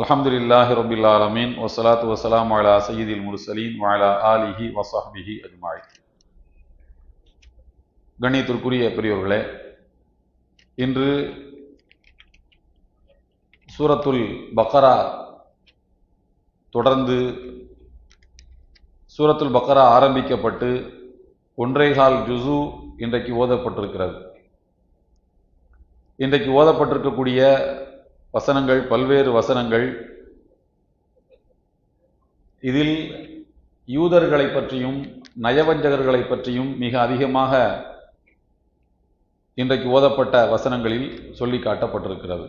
அலமதுல்லாஹி ரபில் ஆலமீன். வசலாத்து வசலாம் வாலா சையீதில் முருசலீன் வாலா ஆலிஹி வசாஹிஹி அஜ்மாய் கண்ணியத்திற்குரிய பெரியவர்களே இன்று சூரத்துல் பக்கரா தொடர்ந்து சூரத்துல் பக்கரா ஆரம்பிக்கப்பட்டு ஒன்றைகால் ஜுசு இன்றைக்கு ஓதப்பட்டிருக்கிறது. இன்றைக்கு ஓதப்பட்டிருக்கக்கூடிய வசனங்கள் பல்வேறு வசனங்கள். இதில் யூதர்களை பற்றியும் நயவஞ்சகர்களை பற்றியும் மிக அதிகமாக இன்றைக்கு ஓதப்பட்ட வசனங்களில் சொல்லி காட்டப்பட்டிருக்கிறது.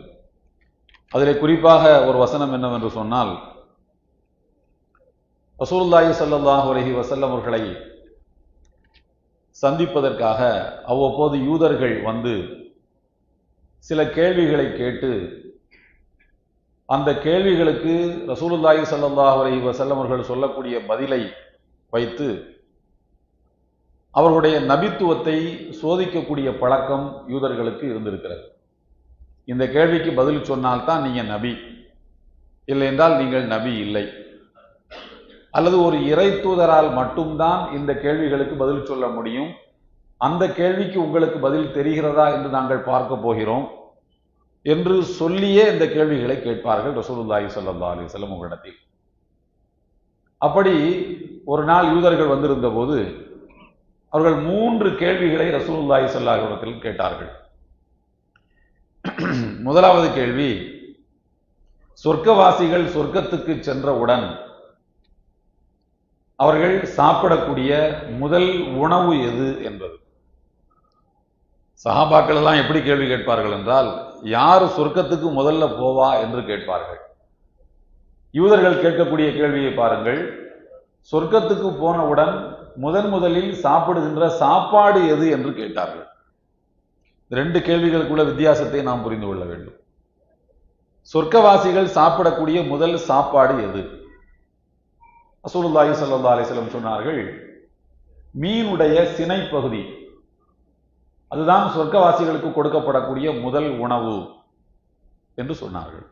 அதில் குறிப்பாக ஒரு வசனம் என்னவென்று சொன்னால் ரசூலுல்லாஹி சல்லாஹ் உலகி வசல்லவர்களை அவர்களை சந்திப்பதற்காக அவ்வப்போது யூதர்கள் வந்து சில கேள்விகளை கேட்டு அந்த கேள்விகளுக்கு ரசூலுல்லாஹி சல்லாஹ் அலி வஸல்லம் அவர்கள் சொல்லக்கூடிய பதிலை வைத்து அவர்களுடைய நபித்துவத்தை சோதிக்கக்கூடிய பழக்கம் யூதர்களுக்கு இருந்திருக்கிறது. இந்த கேள்விக்கு பதில் சொன்னால்தான் நீங்கள் நபி. இல்லை என்றால் நீங்கள் நபி இல்லை. அல்லது ஒரு இறை தூதரால் மட்டும்தான் இந்த கேள்விகளுக்கு பதில் சொல்ல முடியும். அந்த கேள்விக்கு உங்களுக்கு பதில் தெரிகிறதா என்று நாங்கள் பார்க்க போகிறோம். என்று சொல்லியே இந்த கேள்விகளை கேட்பார்கள் ரசூலுல்லாஹி ஸல்லல்லாஹு அலி செல்லம் உங்களிடத்தில். அப்படி ஒரு நாள் யூதர்கள் வந்திருந்த போது அவர்கள் மூன்று கேள்விகளை ரசூலுல்லாஹி ஸல்லல்லாஹு அலைஹி கேட்டார்கள். முதலாவது கேள்வி சொர்க்கவாசிகள் சொர்க்கத்துக்கு சென்றவுடன் அவர்கள் சாப்பிடக்கூடிய முதல் உணவு எது என்பது. சஹாபாக்கள் எல்லாம் எப்படி கேள்வி கேட்பார்கள் என்றால் யார் சொர்க்கத்துக்கு முதல்ல போவா? என்று கேட்பார்கள். யூதர்கள் கேட்கக்கூடிய கேள்வியை பாருங்கள். சொர்க்கத்துக்கு போனவுடன் முதன் முதலில் சாப்பிடுகின்ற சாப்பாடு எது என்று கேட்டார்கள். ரெண்டு கேள்விகளுக்குள்ள வித்தியாசத்தை நாம் புரிந்து கொள்ள வேண்டும். சொர்க்கவாசிகள் சாப்பிடக்கூடிய முதல் சாப்பாடு எது? அசூலுல்லாஹி சல்லா அலிஸ்லம் சொன்னார்கள் மீனுடைய சினை பகுதி அதுதான் சொர்க்கவாசிகளுக்கு கொடுக்கப்படக்கூடிய முதல் உணவு என்று சொன்னார்கள்.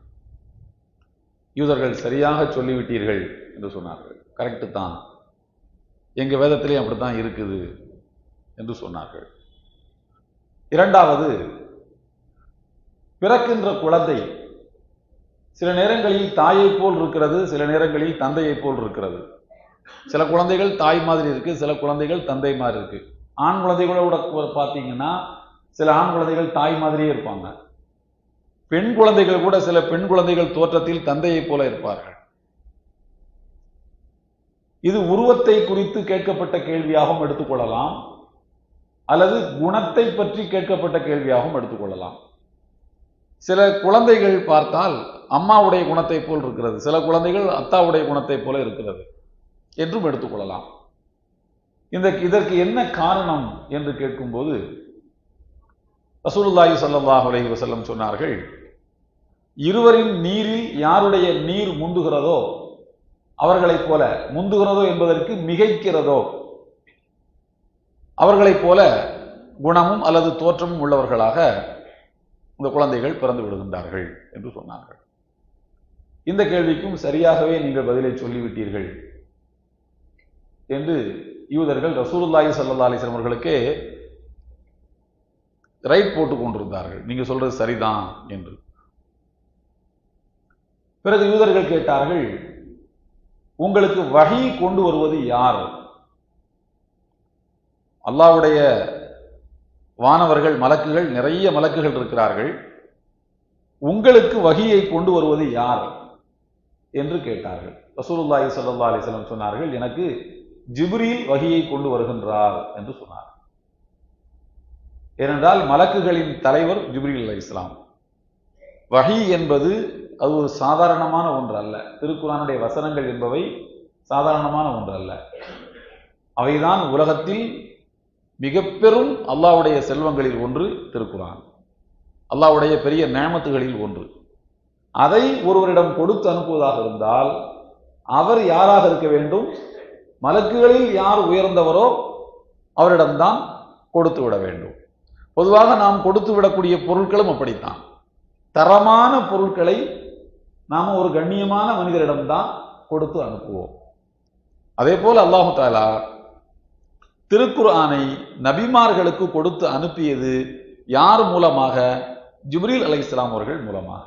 யூதர்கள் சரியாக சொல்லிவிட்டீர்கள் என்று சொன்னார்கள். கரெக்டு தான். எங்க வேதத்திலே அப்படித்தான் இருக்குது என்று சொன்னார்கள். இரண்டாவது பிறக்கின்ற குழந்தை சில நேரங்களில் தாயை போல் இருக்கிறது சில நேரங்களில் தந்தையை போல் இருக்கிறது. சில குழந்தைகள் தாய் மாதிரி இருக்கு சில குழந்தைகள் தந்தை மாதிரி இருக்கு. ஆண் குழந்தைகளோட பார்த்தீங்கன்னா சில ஆண் குழந்தைகள் தாய் மாதிரியே இருப்பாங்க. பெண் குழந்தைகள் கூட சில பெண் குழந்தைகள் தோற்றத்தில் தந்தையை போல இருப்பார்கள். இது உருவத்தை குறித்து கேட்கப்பட்ட கேள்வியாகவும் எடுத்துக்கொள்ளலாம். அல்லது குணத்தை பற்றி கேட்கப்பட்ட கேள்வியாகவும் எடுத்துக்கொள்ளலாம். சில குழந்தைகள் பார்த்தால் அம்மாவுடைய குணத்தை போல் இருக்கிறது. சில குழந்தைகள் அத்தாவுடைய குணத்தை போல இருக்கிறது என்றும் எடுத்துக்கொள்ளலாம். இந்த இதற்கு என்ன காரணம் என்று கேட்கும்போது ரசூலுல்லாஹி சல்லாஹ் அலஹி வசல்லம் சொன்னார்கள் இருவரின் நீரில் யாருடைய நீர் முந்துகிறதோ அவர்களைப் போல முந்துகிறதோ என்பதற்கு மிகைக்கிறதோ அவர்களைப் போல குணமும் அல்லது தோற்றமும் உள்ளவர்களாக இந்த குழந்தைகள் பிறந்து விடுகின்றார்கள் என்று சொன்னார்கள். இந்த கேள்விக்கும் சரியாகவே நீங்கள் பதிலை சொல்லிவிட்டீர்கள் என்று யூதர்கள் ரசூலுல்லாஹி சல்லா அலிஸ்லம் அவர்களுக்கு ரைட் போட்டு கொண்டிருந்தார்கள். நீங்க சொல்றது சரிதான் என்று. பிறகு யூதர்கள் கேட்டார்கள் உங்களுக்கு வகை கொண்டு வருவது யார்? அல்லாவுடைய வானவர்கள் மலக்குகள் நிறைய மலக்குகள் இருக்கிறார்கள். உங்களுக்கு வகையை கொண்டு வருவது யார்? என்று கேட்டார்கள். ரசூலுல்லாஹி சல்லா அலிஸ்லம் சொன்னார்கள் எனக்கு ஜிப்ரீல் வகையை கொண்டு வருகின்றார் என்று சொன்னார். ஏனென்றால் மலக்குகளின் தலைவர் ஜிப்ரீல் அலி இஸ்லாம் வகி என்பது அது ஒரு சாதாரணமான ஒன்று அல்ல. திருக்குறானுடைய வசனங்கள் என்பவை சாதாரணமான ஒன்று அல்ல. அவைதான் உலகத்தில் மிக பெரும் அல்லாவுடைய செல்வங்களில் ஒன்று திருக்குறான். அல்லாவுடைய பெரிய நேமத்துகளில் ஒன்று. அதை ஒருவரிடம் கொடுத்து அனுப்புவதாக இருந்தால் அவர் யாராக இருக்க வேண்டும்? மலக்குகளில் யார் உயர்ந்தவரோ அவரிடம்தான் கொடுத்து விட வேண்டும். பொதுவாக நாம் கொடுத்து விடக்கூடிய பொருட்களும் அப்படித்தான். தரமான பொருட்களை நாம் ஒரு கண்ணியமான மனிதரிடம்தான் கொடுத்து அனுப்புவோம். அதே போல் அல்லாஹு தாலா திருக்குர்ஆனை நபிமார்களுக்கு கொடுத்து அனுப்பியது யார் மூலமாக? ஜிப்ரீல் அலைஹிஸ்ஸலாம் அவர்கள் மூலமாக.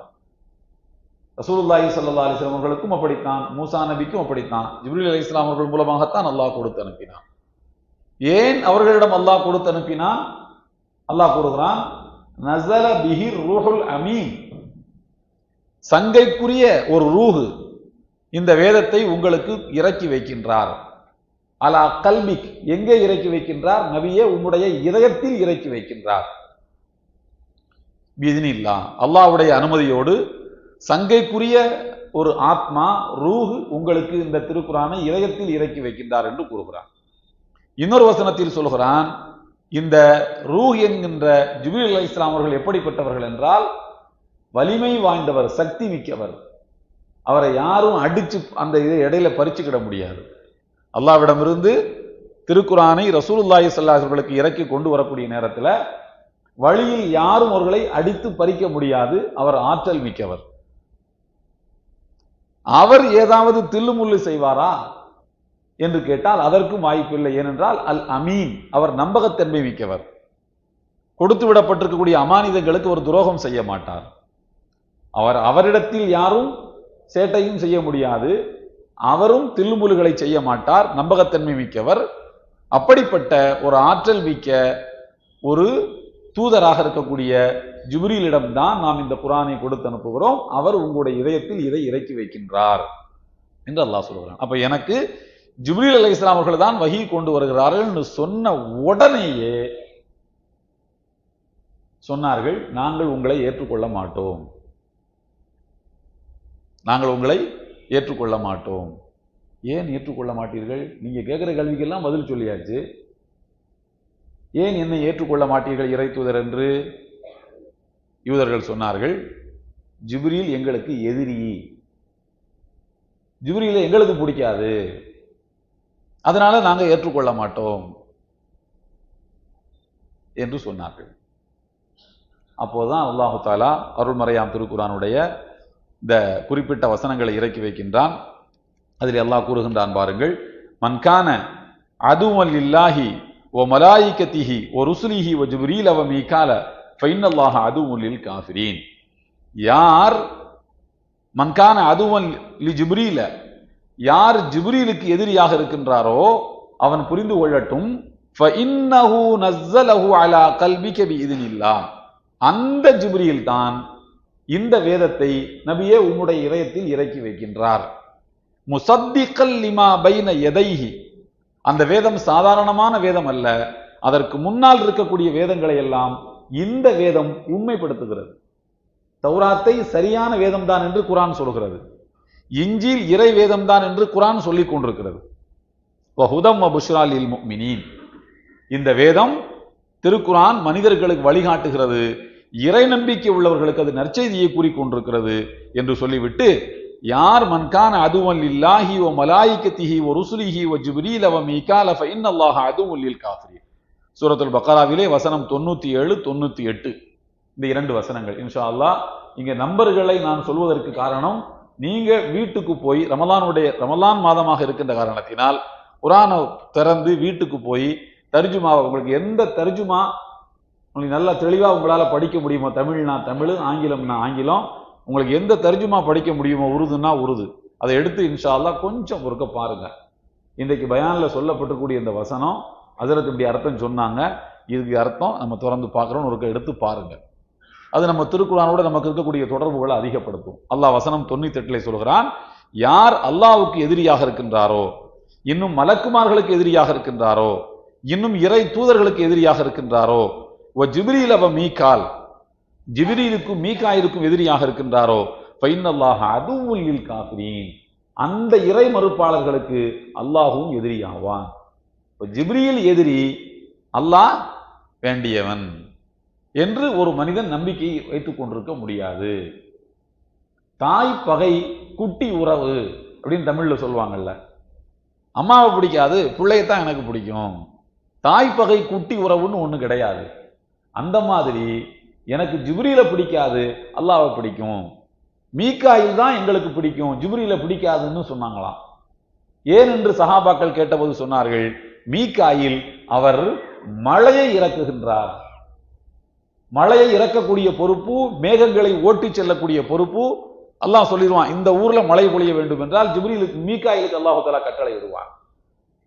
ரசூலுல்லாஹி சல்லா அலிஸ்லாம் அவர்களுக்கும் அப்படித்தான். மூசா நபிக்கும் அப்படித்தான். ஜிப்ரீல் இஸ்லாம் அவர்கள் மூலமாகத்தான் அல்லாஹ் கொடுத்து அனுப்பினான். ஏன் அவர்களிடம் அல்லாஹ் கொடுத்து அனுப்பினான்? அல்லாஹ் கூறுகிறான் நசல பிஹி ரூஹுல் அமீன். சங்கைக்குரிய ஒரு ரூஹு இந்த வேதத்தை உங்களுக்கு இறக்கி வைக்கின்றார். அலா கல்பிக் எங்கே இறக்கி வைக்கின்றார்? நபியே உம்முடைய இதயத்தில் இறக்கி வைக்கின்றார். பிதினில்லா அல்லாவுடைய அனுமதியோடு சங்கைக்குரிய ஒரு ஆத்மா ரூஹு உங்களுக்கு இந்த திருக்குறானை இதயத்தில் இறக்கி வைக்கின்றார் என்று கூறுகிறான். இன்னொரு வசனத்தில் சொல்கிறான் இந்த ரூஹ் என்கின்ற ஜுபீல் அலி இஸ்லாம் அவர்கள் எப்படிப்பட்டவர்கள் என்றால் வலிமை வாய்ந்தவர் சக்தி மிக்கவர். அவரை யாரும் அடிச்சு அந்த இதை இடையில பறிச்சுக்கிட முடியாது. அல்லாவிடமிருந்து திருக்குறானை ரசூலுல்லாஹி சல்லாஹர்களுக்கு இறக்கி கொண்டு வரக்கூடிய நேரத்தில் வழியில் யாரும் அவர்களை அடித்து பறிக்க முடியாது அவர் ஆற்றல் மிக்கவர். அவர் ஏதாவது தில்லுமுள்ளு செய்வாரா என்று கேட்டால் அதற்கும் வாய்ப்பில்லை. ஏனென்றால் அல் அமீன் அவர் நம்பகத்தன்மை மிக்கவர். கொடுத்து விடப்பட்டிருக்கக்கூடிய அமானிதங்களுக்கு ஒரு துரோகம் செய்ய மாட்டார். அவர் அவரிடத்தில் யாரும் சேட்டையும் செய்ய முடியாது. அவரும் தில்லுமுழுகளை செய்ய மாட்டார். நம்பகத்தன்மை மிக்கவர். அப்படிப்பட்ட ஒரு ஆற்றல் மிக்க ஒரு தூதராக இருக்கக்கூடிய ஜிப்ரீலிடம் தான் நாம் இந்த குரானை கொடுத்து அனுப்புகிறோம். அவர் உங்களுடைய இதயத்தில் இதை இறக்கி வைக்கின்றார் என்று அல்லாஹ் சொல்கிறான் அப்போ எனக்கு ஜிப்ரீல் அலி இஸ்லாம் அவர்கள் தான் வகி கொண்டு வருகிறார்கள் என்று சொன்ன உடனேயே சொன்னார்கள் நாங்கள் உங்களை ஏற்றுக்கொள்ள மாட்டோம். நாங்கள் உங்களை ஏற்றுக்கொள்ள மாட்டோம். ஏன் ஏற்றுக்கொள்ள மாட்டீர்கள்? நீங்க கேட்கிற கல்விக்கெல்லாம் பதில் சொல்லியாச்சு. ஏன் என்னை ஏற்றுக்கொள்ள மாட்டீர்கள் இறை தூதர் என்று? யூதர்கள் சொன்னார்கள் ஜிப்ரீல் எங்களுக்கு எதிரி. ஜிப்ரீல எங்களுக்கு பிடிக்காது. அதனால நாங்க ஏற்றுக்கொள்ள மாட்டோம் என்று சொன்னார்கள். அப்போதுதான் அல்லாஹு தாலா அருள்மறையாம் திருக்குறானுடைய இந்த குறிப்பிட்ட வசனங்களை இறக்கி வைக்கின்றான். அதில் அல்லாஹ் கூறுகின்றான் பாருங்கள் மன்கான அதுவல் இல்லாஹி ஓ மலாயிக்கத்திஹி ஓ ருசுலிஹி ஓ ஜிப்ரீல் அவ மீகால ஃபைனல்லாக அதுவுலில் காஃபிரீன் யார் மன்கான அதுவன் லி ஜிப்ரீல யார் ஜிப்ரீலுக்கு எதிரியாக இருக்கின்றாரோ அவன் புரிந்து கொள்ளட்டும். ஃபஇன்னஹு நஸ்ஸலஹு அலா கல்பிக பிஇதுனில்லா அந்த ஜிப்ரீல் தான் இந்த வேதத்தை நபியே உம்முடைய இதயத்தில் இறக்கி வைக்கின்றார். முசத்திக்கல் லிமா பைன எதைஹி அந்த வேதம் சாதாரணமான வேதம் அல்ல. அதற்கு முன்னால் இருக்கக்கூடிய வேதங்களை எல்லாம் இந்த வேதம் உண்மைப்படுத்துகிறது. தௌராத்தை சரியான வேதம் தான் என்று குரான் சொல்கிறது. இஞ்சில் இறை வேதம் தான் என்று குரான் சொல்லிக் கொண்டிருக்கிறது. வஹுதம் வபுஷ்ராலில் முக்மினீன். இந்த வேதம் திருக்குரான் மனிதர்களுக்கு வழிகாட்டுகிறது. இறை நம்பிக்கை உள்ளவர்களுக்கு அது நற்செய்தியை கூறிக்கொண்டிருக்கிறது என்று சொல்லிவிட்டு யார் மன்கான அதுவல் இல்லாஹி ஓ மலாயிக்கத்திஹி ஓ ருசுலிஹி ஓ ஜிப்ரீல் அவ மீகால ஃபைன் அல்லாஹ் அதுவும் லில் காஃபிரி சூரத்துல் பக்கராவிலே வசனம் தொண்ணூற்றி ஏழு தொண்ணூற்றி எட்டு இந்த இரண்டு வசனங்கள். இன்ஷா அல்லா இங்கே நம்பர்களை நான் சொல்வதற்கு காரணம் நீங்கள் வீட்டுக்கு போய் ரமலானுடைய ரமலான் மாதமாக இருக்கின்ற காரணத்தினால் குரானை திறந்து வீட்டுக்கு போய் தர்ஜுமாவை உங்களுக்கு எந்த தர்ஜுமா உங்களுக்கு நல்லா தெளிவாக உங்களால் படிக்க முடியுமோ தமிழ்னா தமிழ் ஆங்கிலம்னா ஆங்கிலம் உங்களுக்கு எந்த தர்ஜுமா படிக்க முடியுமோ உருதுன்னா உருது. அதை எடுத்து இன்ஷா அல்லாஹ் கொஞ்சம் பொறுக்க பாருங்க. இன்றைக்கு பயானில் சொல்லப்பட்டக்கூடிய இந்த வசனம் அதிரத்து இப்படி அர்த்தம் சொன்னாங்க. இதுக்கு அர்த்தம் நம்ம திறந்து பார்க்குறோன்னு ஒருக்க எடுத்து பாருங்க. அது நம்ம திருக்குறானோட நமக்கு இருக்கக்கூடிய தொடர்புகளை அதிகப்படுத்தும். அல்லாஹ் வசனம் தொண்ணூத்தி எட்டுல சொல்கிறான் யார் அல்லாவுக்கு எதிரியாக இருக்கின்றாரோ இன்னும் மலக்குமார்களுக்கு எதிரியாக இருக்கின்றாரோ இன்னும் இறை தூதர்களுக்கு எதிரியாக இருக்கின்றாரோ ஓ ஜிப்ரீல் அவ மீகால் ஜிப்ரீலுக்கும் மீகாயிலுக்கும் எதிரியாக இருக்கின்றாரோ பைனல்லாக அதுவுல் காஃபிரீன். அந்த இறை மறுப்பாளர்களுக்கு அல்லாஹும் எதிரியாவான். ஜிப்ரியில் எதிரி அல்லாஹ் வேண்டியவன் என்று ஒரு மனிதன் நம்பிக்கை வைத்துக் கொண்டிருக்க முடியாது. தாய் பகை குட்டி உறவு அப்படின்னு தமிழில் சொல்லுவாங்கல்ல. அம்மாவை பிடிக்காது பிள்ளையத்தான் எனக்கு பிடிக்கும். தாய் பகை குட்டி உறவுன்னு ஒன்று கிடையாது. அந்த மாதிரி எனக்கு ஜிப்ரீல பிடிக்காது அல்லாவை பிடிக்கும். மீகாயில் தான் எங்களுக்கு பிடிக்கும் ஜிப்ரீல பிடிக்காதுன்னு சொன்னாங்களாம். ஏன் என்று சஹாபாக்கள் கேட்டபோது சொன்னார்கள் மீகாயில் அவர் மழையை இறக்குகின்றார். மழையை இறக்கக்கூடிய பொறுப்பு மேகங்களை ஓட்டிச் செல்லக்கூடிய பொறுப்பு அல்லாஹ் சொல்லிடுவான் இந்த ஊர்ல மழை பொழிய வேண்டும் என்றால் ஜிப்ரீலுக்கு மீகாயிலுக்கு அல்லாஹு கட்டளை இடுவான்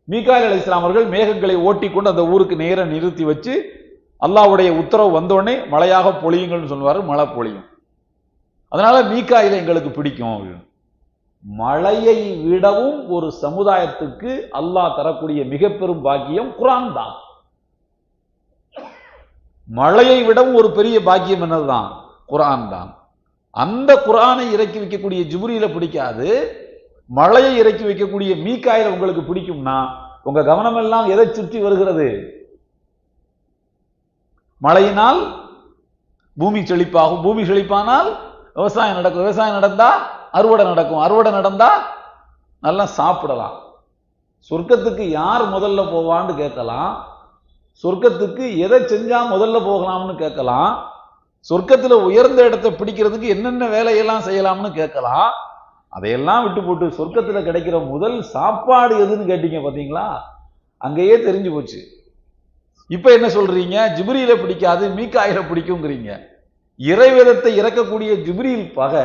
மீகாயில் அலி இஸ்லாம் அவர்கள் மேகங்களை ஓட்டி கொண்டு அந்த ஊருக்கு நேர நிறுத்தி வச்சு அல்லாஹ்வுடைய உத்தரவு வந்தோடனே மழையாக பொழியுங்கள்னு சொல்லுவார் மழை பொழியும். அதனால மீகாயில எங்களுக்கு பிடிக்கும் அப்படின்னு. மழையை விடவும் ஒரு சமுதாயத்துக்கு அல்லாஹ் தரக்கூடிய மிக பெரும் பாக்கியம் குரான் தான். மழையை விடவும் ஒரு பெரிய பாக்கியம் என்னதுதான்? குரான் தான். அந்த குரானை இறக்கி வைக்கக்கூடிய ஜிபுரியில பிடிக்காது. மழையை இறக்கி வைக்கக்கூடிய மீக்காயில உங்களுக்கு பிடிக்கும்னா உங்க கவனம் எல்லாம் எதை சுற்றி வருகிறது? மழையினால் பூமி செழிப்பாகும். பூமி செழிப்பானால் விவசாயம் நடக்கும். விவசாயம் நடந்தா அறுவடை நடக்கும். அறுவடை நடந்தா நல்லா சாப்பிடலாம். சொர்க்கத்துக்கு யார் முதல்ல போவான்னு கேட்கலாம். சொர்க்கத்துக்கு எதை செஞ்சா முதல்ல போகலாம்னு கேட்கலாம். சொர்க்கத்தில் உயர்ந்த இடத்தை பிடிக்கிறதுக்கு என்னென்ன வேலையெல்லாம் செய்யலாம்னு கேட்கலாம். அதையெல்லாம் விட்டு போட்டு சொர்க்கத்தில் கிடைக்கிற முதல் சாப்பாடு எதுன்னு கேட்டீங்க பார்த்தீங்களா அங்கேயே தெரிஞ்சு போச்சு. இப்போ என்ன சொல்றீங்க? ஜிப்ரீல பிடிக்காது மீக்காயில பிடிக்குங்கிறீங்க இறைவேதத்தை இறக்கக்கூடிய ஜிப்ரியில் பகை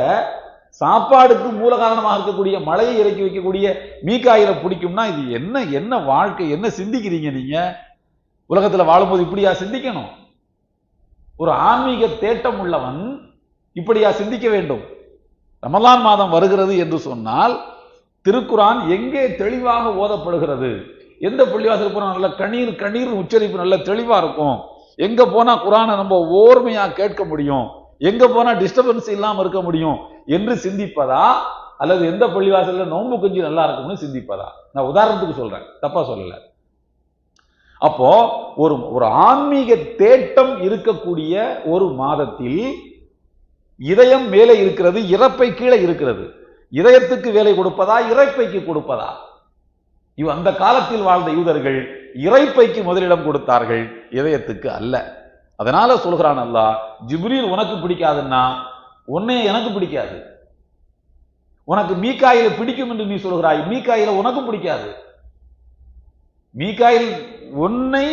சாப்பாடுக்கு மூல காரணமாக இருக்கக்கூடிய மழையை இறக்கி வைக்கக்கூடிய மீக்காயில பிடிக்கும்னா இது என்ன என்ன வாழ்க்கை என்ன சிந்திக்கிறீங்க நீங்க? உலகத்துல வாழும்போது இப்படியா சிந்திக்கணும்? ஒரு ஆன்மீக தேட்டம் உள்ளவன் இப்படியா சிந்திக்க வேண்டும்? ரமலான் மாதம் வருகிறது என்று சொன்னால் திருக்குரான் எங்கே தெளிவாக ஓதப்படுகிறது? எந்த பள்ளிவாசல் போனால் நல்ல கண்ணீர் கண்ணீர் உச்சரிப்பு நல்ல தெளிவா இருக்கும்? எங்க போனா குரானை நம்ம ஓர்மையா கேட்க முடியும்? எங்க போனா டிஸ்டர்பன்ஸ் இல்லாம இருக்க முடியும்? என்று சிந்திப்பதா? அல்லது எந்த பள்ளிவாசல்ல நோன்பு கொஞ்சம் நல்லா இருக்கும்னு சிந்திப்பதா? நான் உதாரணத்துக்கு சொல்றேன். தப்பா சொல்லல. அப்போ ஒரு ஒரு ஆன்மீக தேட்டம் இருக்கக்கூடிய ஒரு மாதத்தில் இதயம் மேலே இருக்கிறது இறப்பை கீழே இருக்கிறது. இதயத்துக்கு வேலை கொடுப்பதா இறைப்பைக்கு கொடுப்பதா? இவ் அந்த காலத்தில் வாழ்ந்த யூதர்கள் இறைப்பைக்கு முதலிடம் கொடுத்தார்கள் இதயத்துக்கு அல்ல. அதனால சொல்கிறான் அல்லா ஜிப்ரீல் உனக்கு பிடிக்காதுன்னா உன்னை எனக்கு பிடிக்காது. உனக்கு மீக்காயில பிடிக்கும் என்று நீ சொல்கிறாய். மீக்காயில உனக்கு பிடிக்காது. மீக்காயில் உன்னை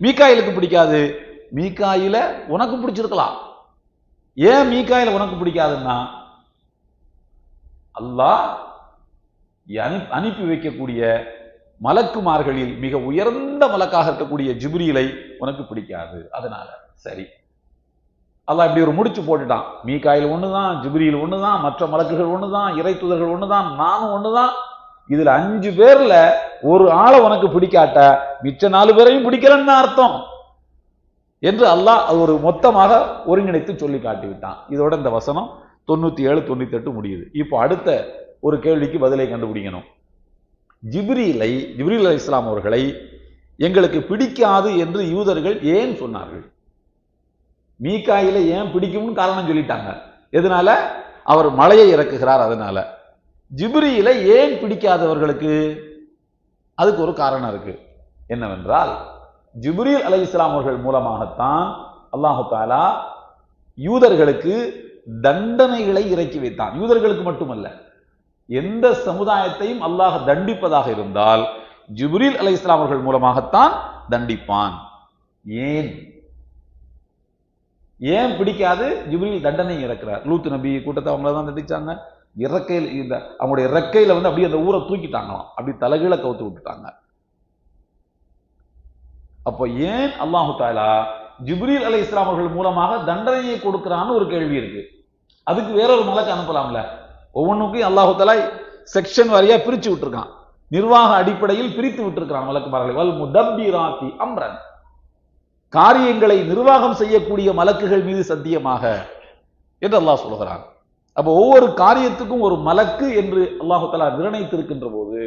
மீக்காயிலுக்கு பிடிக்காது. மீக்காயில உனக்கு பிடிச்சிருக்கலாம். ஏன் மீக்காயில உனக்கு பிடிக்காதுன்னா அல்லாஹ் அனுப்பி வைக்கக்கூடிய மலக்குமார்களில் மிக உயர்ந்த மலக்காக இருக்கக்கூடிய ஜிப்ரீலை உனக்கு பிடிக்காது. அதனால சரி. அல்லாஹ் இப்படி ஒரு முடிச்சு போட்டுட்டான். மீகாயில் ஜிப்ரியில் ஒன்று தான் மற்ற மலக்குகள் ஒன்று தான் இறைத்துதர்கள் ஒன்று தான் நானும் தான் இதில் அஞ்சு பேரில் ஒரு ஆளை உனக்கு பிடிக்காட்ட மிச்ச நாலு பேரையும் பிடிக்கலன்னு தான் அர்த்தம். என்று அல்லாஹ் அது ஒரு மொத்தமாக ஒருங்கிணைத்து சொல்லி காட்டி விட்டான் இதோட இந்த வசனம் தொண்ணூற்றி ஏழு தொண்ணூற்றி எட்டு முடியுது. இப்போ அடுத்த ஒரு கேள்விக்கு பதிலை கண்டுபிடிக்கணும். ஜிப்ரீலை ஜிப்ரீல் அலி இஸ்லாம் அவர்களை எங்களுக்கு பிடிக்காது என்று யூதர்கள் ஏன் சொன்னார்கள்? மீக்காயில ஏன் பிடிக்கும்னு காரணம் சொல்லிட்டாங்க. எதனால? அவர் மலையை இறக்குகிறார் அதனால. ஜிப்ரியில ஏன் பிடிக்காதவர்களுக்கு? அதுக்கு ஒரு காரணம் இருக்கு. என்னவென்றால் ஜிப்ரீல் அலை இஸ்லாம் அவர்கள் மூலமாகத்தான் அல்லாஹு தாலா யூதர்களுக்கு தண்டனைகளை இறக்கி வைத்தான். யூதர்களுக்கு மட்டுமல்ல எந்த சமுதாயத்தையும் அல்லாஹ் தண்டிப்பதாக இருந்தால் ஜிப்ரீல் அலை இஸ்லாம் அவர்கள் மூலமாகத்தான் தண்டிப்பான். ஏன்? ஏன் பிடிக்காது? ஜிப்ரில் தண்டனை இறக்குறார். லூத் நபி கூட்டத்தை அவங்கள தான் தண்டிச்சாங்க. இறக்கையில் இந்த அவங்களுடைய இறக்கையில வந்து அப்படியே அந்த ஊரை தூக்கிட்டாங்களாம். அப்படி தலைகீழ கவுத்து விட்டுட்டாங்க. அப்போ ஏன் அல்லாஹு தாலா ஜிப்ரீல் அலை இஸ்லாம் அவர்கள் மூலமாக தண்டனையை கொடுக்கிறான்னு ஒரு கேள்வி இருக்கு. அதுக்கு வேற ஒரு மலக்கு அனுப்பலாம்ல. ஒவ்வொன்றுக்கும் அல்லாஹு தாலா செக்ஷன் வாரியா பிரிச்சு விட்டுருக்கான். நிர்வாக அடிப்படையில் பிரித்து விட்டிருக்கிறான் மலக்குமார்களை வல் முடப்பிராத்தி அம்ரன். காரியங்களை நிர்வாகம் செய்யக்கூடிய மலக்குகள் மீது சத்தியமாக என்று அல்லாஹ் சொல்கிறான். அப்போ ஒவ்வொரு காரியத்துக்கும் ஒரு மலக்கு என்று அல்லாஹு தலா நிர்ணயித்திருக்கின்ற போது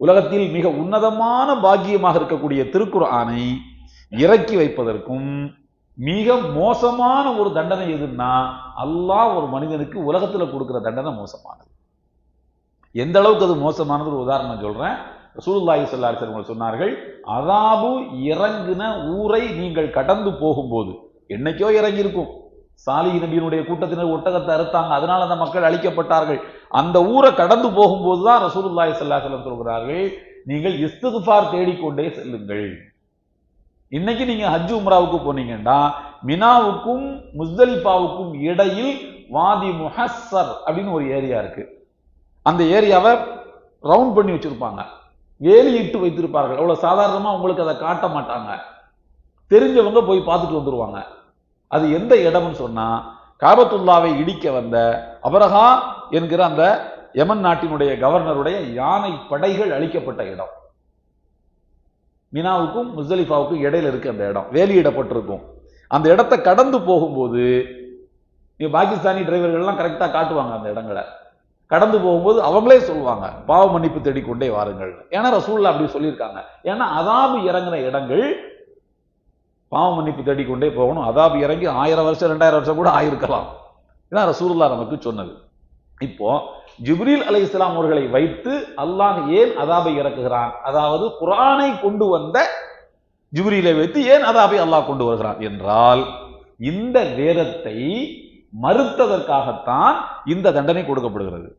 உலகத்தில் மிக உன்னதமான பாக்கியமாக இருக்கக்கூடிய திருக்குர்ஆனை இறக்கி வைப்பதற்கும் மிக மோசமான ஒரு தண்டனை எதுன்னா அல்லாஹ் ஒரு மனிதனுக்கு உலகத்துல கொடுக்குற தண்டனை மோசமானது. எந்த அளவுக்கு அது மோசமானது ஒரு உதாரணம் சொல்றேன். ரசூலுல்லாஹி ஸல்லல்லாஹு அலைஹி சொன்னார்கள் அதாபு இறங்கின ஊரை நீங்கள் கடந்து போகும்போது என்னைக்கோ இறங்கியிருக்கும். சாலி நபியினுடைய கூட்டத்தினர் ஒட்டகத்தை அறுத்தாங்க அதனால அந்த மக்கள் அழிக்கப்பட்டார்கள். அந்த ஊரை கடந்து போகும்போது தான் ரசூலுல்லாஹி சல்லா செல்லம் சொல்கிறார்கள் நீங்கள் இஸ்திக்ஃபார் தேடிக்கொண்டே செல்லுங்கள். இன்னைக்கு நீங்க ஹஜ் உம்ராவுக்கு போனீங்கன்னா மினாவுக்கும் முஸ்தலிஃபாவுக்கும் இடையில் வாதி முஹஸ்ஸர் அப்படின்னு ஒரு ஏரியா இருக்கு. அந்த ஏரியாவை ரவுண்ட் பண்ணி வச்சிருப்பாங்க. வேலியிட்டு வைத்திருப்பார்கள். அவ்வளோ சாதாரணமாக உங்களுக்கு அதை காட்ட மாட்டாங்க. தெரிஞ்சவங்க போய் பார்த்துட்டு வந்துடுவாங்க அது எந்த இடம்னு சொன்னால் காபத்துல்லாவை இடிக்க வந்த அபரஹா என்கிற அந்த யமன் நாட்டினுடைய கவர்னருடைய யானை படைகள் அளிக்கப்பட்ட இடம். மினாவுக்கும் முசலிஃபாவுக்கும் இடையில இருக்கு அந்த இடம். வேலியிடப்பட்டிருக்கும் அந்த இடத்தை கடந்து போகும்போது பாகிஸ்தானி டிரைவர்கள்லாம் கரெக்டாக காட்டுவாங்க அந்த இடங்களை. கடந்து போகும்போது அவங்களே சொல்லுவாங்க பாவ மன்னிப்பு தேடிக்கொண்டே வாருங்கள். ஏன்னா ரசூல்லா அப்படி சொல்லியிருக்காங்க. ஏன்னா அதாபு இறங்கின இடங்கள் பாவ மன்னிப்பு தேடிக்கொண்டே போகணும். அதாபு இறங்கி ஆயிரம் வருஷம் ரெண்டாயிரம் வருஷம் கூட ஆயிருக்கலாம். இதான் ரசூல்லா நமக்கு சொன்னது. இப்போ ஜிப்ரீல் அலை இஸ்லாம் அவர்களை வைத்து அல்லாஹ் ஏன் அதாபை இறக்குகிறான்? அதாவது குரானை கொண்டு வந்த ஜிப்ரீலை வைத்து ஏன் அதாபை அல்லாஹ் கொண்டு வருகிறான்? என்றால் இந்த வேதத்தை மறுத்ததற்காகத்தான் இந்த தண்டனை கொடுக்கப்படுகிறது.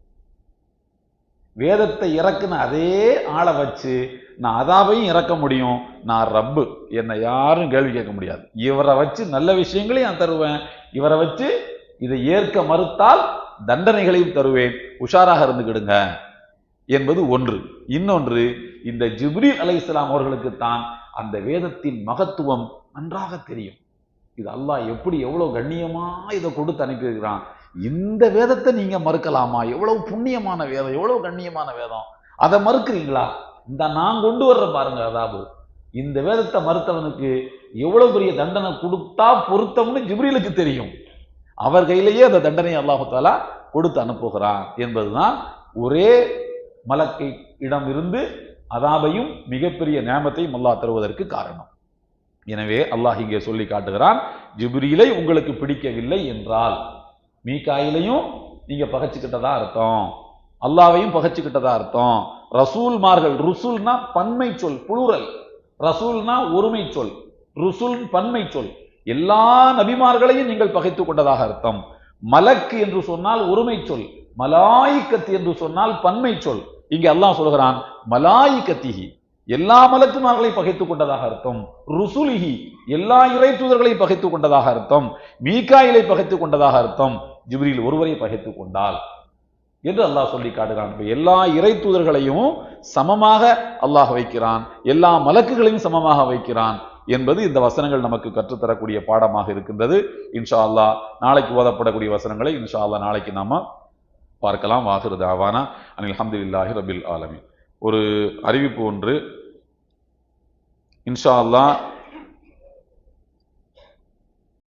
வேதத்தை இறக்குன அதே ஆளை வச்சு நான் அதாவையும் இறக்க முடியும். நான் ரப்பு. என்னை யாரும் கேள்வி கேட்க முடியாது. இவரை வச்சு நல்ல விஷயங்களையும் நான் தருவேன். இவரை வச்சு இதை ஏற்க மறுத்தால் தண்டனைகளையும் தருவேன். உஷாராக இருந்துக்கிடுங்க. என்பது ஒன்று. இன்னொன்று இந்த ஜிப்ரீல் இஸ்லாம் அவர்களுக்கு தான் அந்த வேதத்தின் மகத்துவம் நன்றாக தெரியும். இது அல்லாஹ் எப்படி எவ்வளோ கண்ணியமா இதை கொடுத்து அனுப்பியிருக்கிறான்? இந்த வேதத்தை நீங்கள் மறுக்கலாமா? எவ்வளவு புண்ணியமான வேதம் எவ்வளவு கண்ணியமான வேதம்? அதை மறுக்கிறீங்களா? இந்த நான் கொண்டு வர்ற பாருங்க அதாவது இந்த வேதத்தை மறுத்தவனுக்கு எவ்வளவு பெரிய தண்டனை கொடுத்தா பொருத்தம்னு ஜிப்ரீலுக்கு தெரியும். அவர் கையிலேயே அந்த தண்டனையை அல்லாஹாலா கொடுத்து அனுப்புகிறான் என்பதுதான் ஒரே மலக்கை இடம் இருந்து அதாபையும் மிகப்பெரிய நேமத்தையும் அல்லாஹ் தருவதற்கு காரணம். எனவே அல்லாஹ் இங்கே சொல்லி காட்டுகிறான் ஜிப்ரீலை உங்களுக்கு பிடிக்கவில்லை என்றால் மீகாயிலையும் நீங்க பகைச்சுக்கிட்டதா அர்த்தம். அல்லாவையும் பகைச்சுக்கிட்டதா அர்த்தம். ரசூல்மார்கள் ருசுல்னா பன்மை சொல் புளூரல். ரசூல்னா ஒருமை சொல் ருசுல் பன்மை சொல். எல்லா நபிமார்களையும் நீங்கள் பகைத்துக் கொண்டதாக அர்த்தம். மலக்கு என்று சொன்னால் ஒருமை சொல் மலாய்க்கத்து என்று சொன்னால் பன்மை சொல். இங்கே அல்லாஹ் சொல்கிறான் மலாய்க்கத்திகி எல்லா மலக்குமார்களை பகைத்துக் கொண்டதாக அர்த்தம். ருசுலிஹி எல்லா இறை தூதர்களையும் பகைத்துக் கொண்டதாக அர்த்தம். மீகாயிலை பகைத்துக் கொண்டதாக அர்த்தம். ஜிப்ரீல் ஒருவரை பகைத்துக் கொண்டால் என்று அல்லாஹ் சொல்லி காட்டுகிறான். எல்லா இறை தூதர்களையும் சமமாக அல்லாஹ் வைக்கிறான். எல்லா மலக்குகளையும் சமமாக வைக்கிறான் என்பது இந்த வசனங்கள் நமக்கு கற்றுத்தரக்கூடிய பாடமாக இருக்கின்றது. இன்ஷா அல்லாஹ் நாளைக்கு ஓதப்படக்கூடிய வசனங்களை இன்ஷா அல்லாஹ் நாளைக்கு நாம பார்க்கலாம். வாகிறது ஆவானா அனில் அஹமதுல்லாஹி ரபில் ஆலமின். ஒரு அறிவிப்பு ஒன்று. இன்ஷா அல்லா